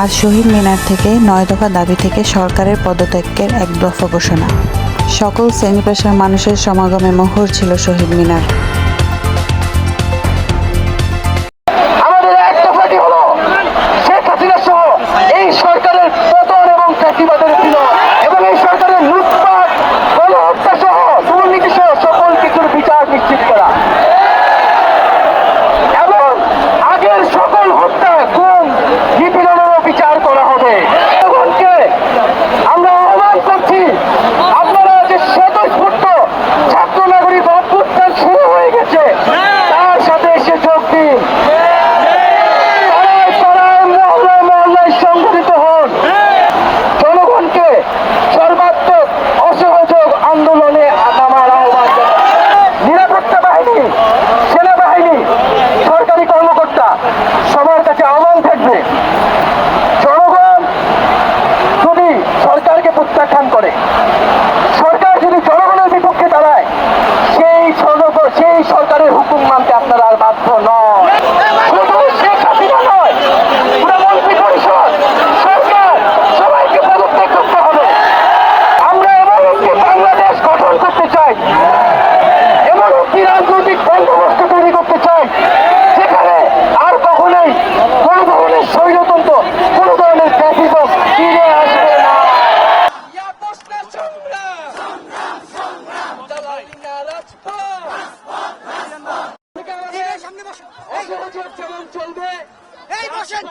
আর শহীদ মিনার থেকে নয় দফা দাবি থেকে সরকারের পদত্যাগের এক দফা ঘোষণা। সকল শ্রেণি পেশার মানুষের সমাগমে মোহর ছিল শহীদ মিনার। অসহযোগ যেমন চলবে। এই বসেন।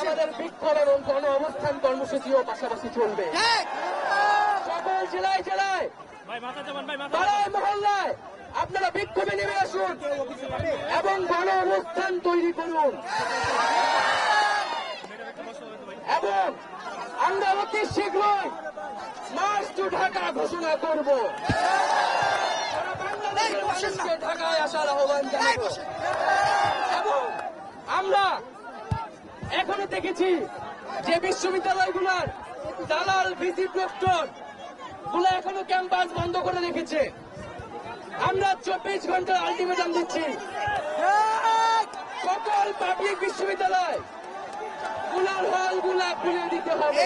আমাদের বিক্ষোভ এবং গণ অবস্থান কর্মসূচিও পাশাপাশি চলবে। সকল জেলায় জেলায়। পাড়ায় মহল্লায় আপনারা বিক্ষোভে নেমে আসুন এবং গণ অবস্থান তৈরি করুন। এবং আমরা অতি শীঘ্রই মার্চ টু ঢাকা ঘোষণা করব। ঢাকায় আসার আহ্বান জানাব এবং আমরা এখনও দেখেছি যে বিশ্ববিদ্যালয়গুলোর দালাল ভিসি প্রক্টরগুলো এখনও ক্যাম্পাস বন্ধ করে রেখেছে। আমরা চব্বিশ ঘণ্টার আলটিমেটাম দিচ্ছি। সকল পাবলিক বিশ্ববিদ্যালয়গুলার হলগুলা খুলে দিতে হবে।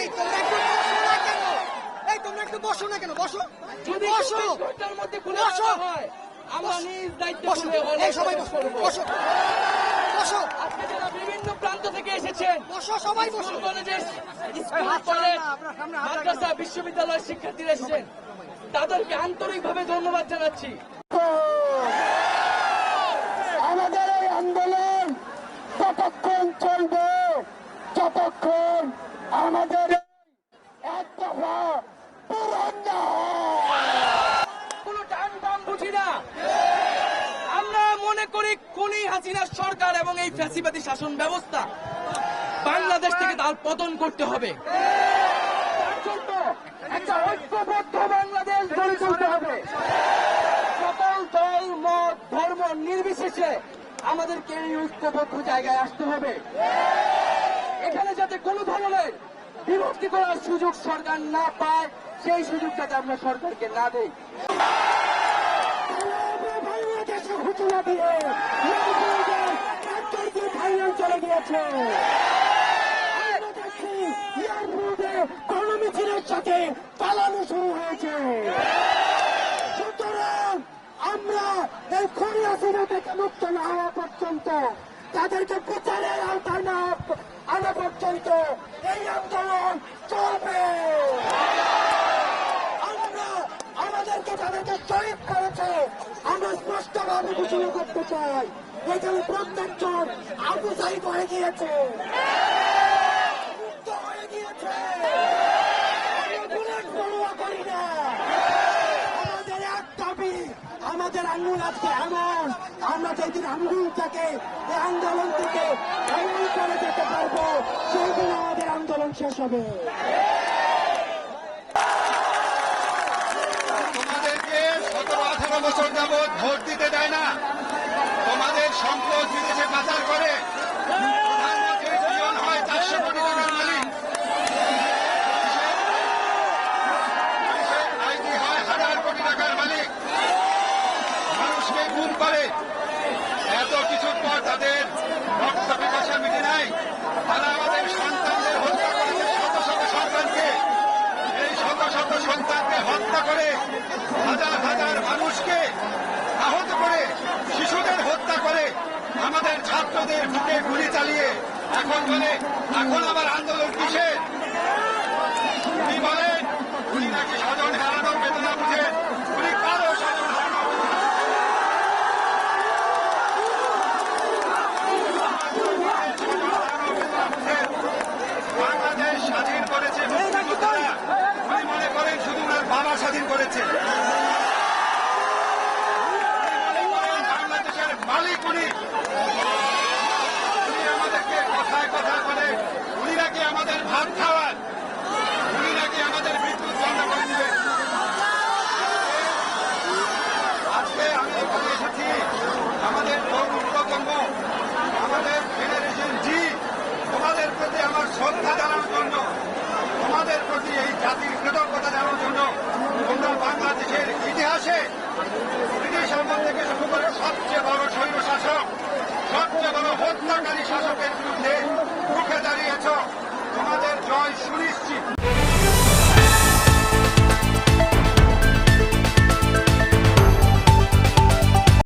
এই তোমরা একটু বসো না কেন? বসো যদি বসো। চব্বিশ ঘণ্টার মধ্যে খুলে। হয় আমরা নিজ দায়িত্ব বসো। খুলে সবাই বসো। করব। বসো। বসো। আজকে যারা বিভিন্ন প্রান্ত থেকে এসেছেন সবাই স্কুল কলেজের স্কুল কলেজ হাত মাদ্রাসা বিশ্ববিদ্যালয়ের শিক্ষার্থীরা এসেছেন তাদেরকে আন্তরিকভাবে ধন্যবাদ জানাচ্ছি। আমাদের এই আন্দোলন ততক্ষণ চলবে যতক্ষণ আমাদের এই এক দফা পূরণ না হয়। কোনো টান বাম বুঝি না আমরা মনে করি খুনি হাসিনার সরকার এবং এই ফ্যাসিবাদী শাসন ব্যবস্থা বাংলাদেশ থেকে তার পতন করতে হবে। একটা ঐক্যবদ্ধ বাংলাদেশ গড়ে তুলতে হবে। সকল দল মত ধর্ম নির্বিশেষে আমাদেরকে এই ঐক্যবদ্ধ জায়গায় আসতে হবে। এখানে যাতে কোনো ধরনের বিভক্তি করার সুযোগ সরকার না পায় সেই সুযোগ যাতে আমরা সরকারকে না দেই। বাংলাদেশে ঘোষণা দিয়ে ফাইনাল চলে গিয়েছে। এয়ারপোর্টে গণমিছিলের সাথে পালানো শুরু হয়েছে। সুতরাং আমরা এই হাসিনা থেকে মুক্ত না হওয়া পর্যন্ত তাদেরকে বিচারের আওতায় না আনা পর্যন্ত এই আন্দোলন চলবে। আমরা আমাদেরকে তাদেরকে শহীদ করেছে। আমরা স্পষ্টভাবে ঘোষণা করতে চাই, এখানে প্রত্যেকজন আবু সাহিদ মুক্ত গিয়েছে বুলেট পড়ুয়া করি না আমাদের এক দাবি আমাদের আঙ্গুল আজকে এমন। আমরা যেদিন আঙ্গুল থেকে এই আন্দোলন থেকে এমন করে যেতে পারব সেই দিন আমাদের আন্দোলন শেষ হবে। তোমাদেরকে সতেরো আঠারো বছর যাবৎ ভোট দিতে দেয় না। তোমাদের সম্পদ বিদেশে পাচার করে পারে। এত কিছুর পর তাদের রক্ত মিটে নাই। তারা আমাদের সন্তানদের হত্যা করেছে, শত শত সন্তানকে। এই শত শত সন্তানকে হত্যা করে হাজার হাজার মানুষকে আহত করে, শিশুদের হত্যা করে আমাদের ছাত্রদের বুকে গুলি চালিয়ে এখন বলে, এখন আমার আন্দোলন কিসের? হত্যাকারী শাসকের বিরুদ্ধে রুখে দাঁড়িয়েছ। তোমাদের জয় সুনিশ্চিত।